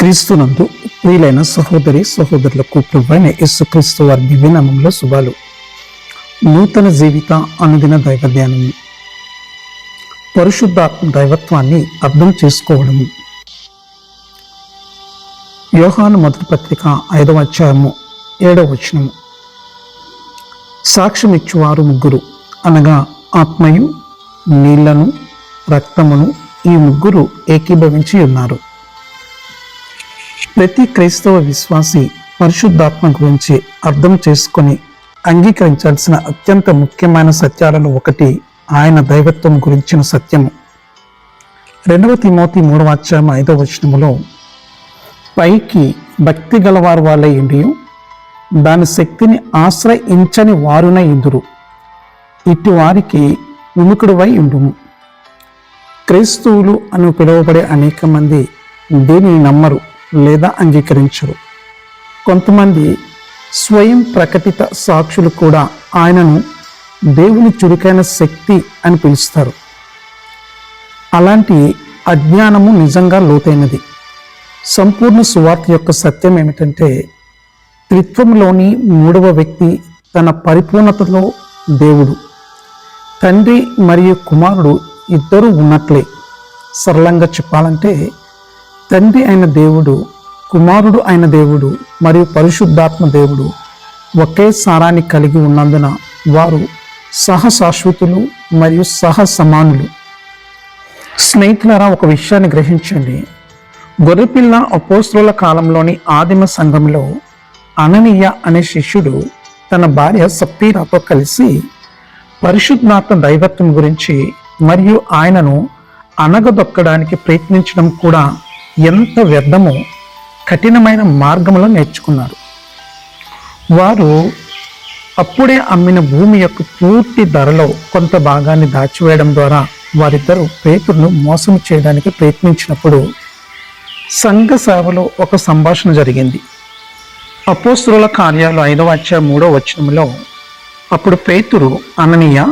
క్రీస్తునందు ప్రియులైన సహోదరి సహోదరులకు ప్రభువైన యేసుక్రీస్తు వారి దివ్యనామంలో శుభాలు. నూతన జీవిత అనుదిన దైవ ధ్యానము పరిశుద్ధాత్మ దైవత్వాన్ని అర్థం చేసుకోవడము. యోహాను మొదటి పత్రిక ఐదవ అధ్యాయము ఏడవ వచనము. సాక్ష్యమిచ్చువారు ముగ్గురు అనగా ఆత్మయు నీళ్ళను రక్తమును ఈ ముగ్గురు ఏకీభవించి ఉన్నారు. ప్రతి క్రైస్తవ విశ్వాసి పరిశుద్ధాత్మ గురించి అర్థం చేసుకొని అంగీకరించాల్సిన అత్యంత ముఖ్యమైన సత్యాలలో ఒకటి ఆయన దైవత్వం గురించిన సత్యము. రెండవ తిమోతి మూడవ అధ్యాయం ఐదవ వచనములో పైకి భక్తి గలవారు వాళ్ళే ఇండియు దాని శక్తిని ఆశ్రయించని వారునే ఇందురు. ఇటు వారికి విముఖుడువై ఉండుము. క్రైస్తవులు అని పిలువబడే అనేక మంది దీనిని నమ్మరు. లేదా అంగీకరించరు. కొంతమంది స్వయం ప్రకటిత సాక్షులు కూడా ఆయనను దేవుని చురుకైన శక్తి అని పిలుస్తారు. అలాంటి అజ్ఞానము నిజంగా లోతైనది. సంపూర్ణ సువార్త యొక్క సత్యం ఏమిటంటే త్రిత్వంలోని మూడవ వ్యక్తి తన పరిపూర్ణతలో దేవుడు. తండ్రి మరియు కుమారుడు ఇద్దరు ఉన్నట్లే. సరళంగా చెప్పాలంటే తండ్రి అయిన దేవుడు కుమారుడు అయిన దేవుడు మరియు పరిశుద్ధాత్మ దేవుడు ఒకే సారాన్ని కలిగి ఉన్నందున వారు సహశాశ్వతులు మరియు సహ సమానులు స్నేహితులారా ఒక విషయాన్ని గ్రహించండి. గొర్రెపిల్ల అపోస్త్రుల కాలంలోని ఆదిమ సంఘంలో అననీయ అనే శిష్యుడు తన భార్య సప్పీరాతో కలిసి పరిశుద్ధాత్మ దైవత్వం గురించి మరియు ఆయనను అనగదొక్కడానికి ప్రయత్నించడం కూడా ఎంత వ్యర్థమో కఠినమైన మార్గంలో నేర్చుకున్నారు. వారు అప్పుడే అమ్మిన భూమి యొక్క పూర్తి ధరలో కొంత భాగాన్ని దాచివేయడం ద్వారా వారిద్దరూ పేతురును మోసం చేయడానికి ప్రయత్నించినప్పుడు సంఘ సేవలో ఒక సంభాషణ జరిగింది. అపోస్తుల కార్యాలు ఐదవ అధ్యాయ మూడో వచనంలో అప్పుడు పేతురు అననీయ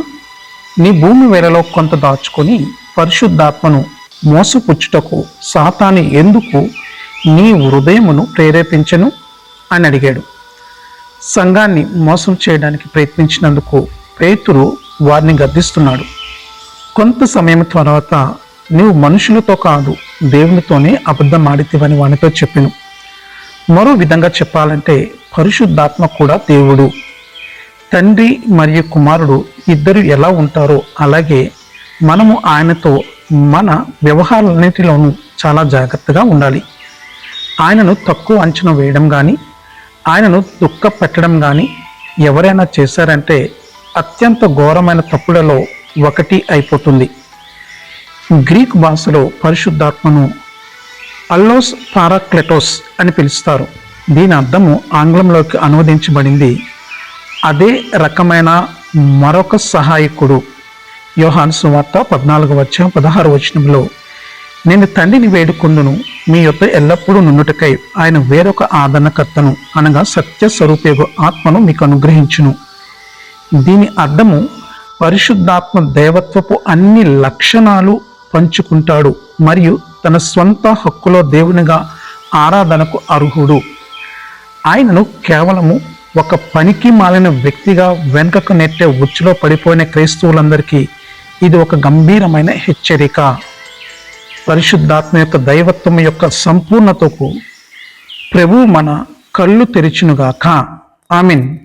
నీ భూమి వేలలో కొంత దాచుకొని పరిశుద్ధాత్మను మోసపుచ్చుటకు సాతాని ఎందుకు నీ హృదయమును ప్రేరేపించను? అని అడిగాడు. సంఘాన్ని మోసం చేయడానికి ప్రయత్నించినందుకు పేతురు వారిని గద్దిస్తున్నాడు. కొంత సమయం తర్వాత నీవు మనుషులతో కాదు దేవునితోనే అబద్ధం ఆడితివని వానితో చెప్పాను. మరో విధంగా చెప్పాలంటే పరిశుద్ధాత్మ కూడా దేవుడు. తండ్రి మరియు కుమారుడు ఇద్దరు ఎలా ఉంటారో అలాగే మనము ఆయనతో మన వ్యవహారాలన్నిటిలోనూ చాలా జాగ్రత్తగా ఉండాలి. ఆయనను తక్కువ అంచనా వేయడం కానీ ఆయనను దుఃఖ పెట్టడం కానీ ఎవరైనా చేశారంటే అత్యంత ఘోరమైన తప్పులలో ఒకటి అయిపోతుంది. గ్రీక్ భాషలో పరిశుద్ధాత్మను అల్లోస్ పారాక్లెటోస్ అని పిలుస్తారు. దీని అర్థము ఆంగ్లంలోకి అనువదించబడింది అదే రకమైన మరొక సహాయకుడు. యోహాను సువార్త పద్నాలుగు వచ్చ పదహారు వచనంలో నేను తండ్రిని వేడుకుందును మీ యొక్క ఎల్లప్పుడూ నుండుటకై ఆయన వేరొక ఆదరణకర్తను అనగా సత్య స్వరూపేగు ఆత్మను మీకు అనుగ్రహించును. దీని అర్థము పరిశుద్ధాత్మ దేవత్వపు అన్ని లక్షణాలు పంచుకుంటాడు మరియు తన స్వంత హక్కులో దేవునిగా ఆరాధనకు అర్హుడు. ఆయనను కేవలము ఒక పనికి మాలిన వ్యక్తిగా వెనుకకు నెట్టే ఉచ్చులో పడిపోయిన క్రైస్తవులందరికీ ఇది ఒక గంభీరమైన హెచ్చరిక. పరిశుద్ధాత్మ యొక్క దైవత్వం యొక్క సంపూర్ణతకు ప్రభు మన కళ్ళు తెరిచునుగాక. ఆమెన్.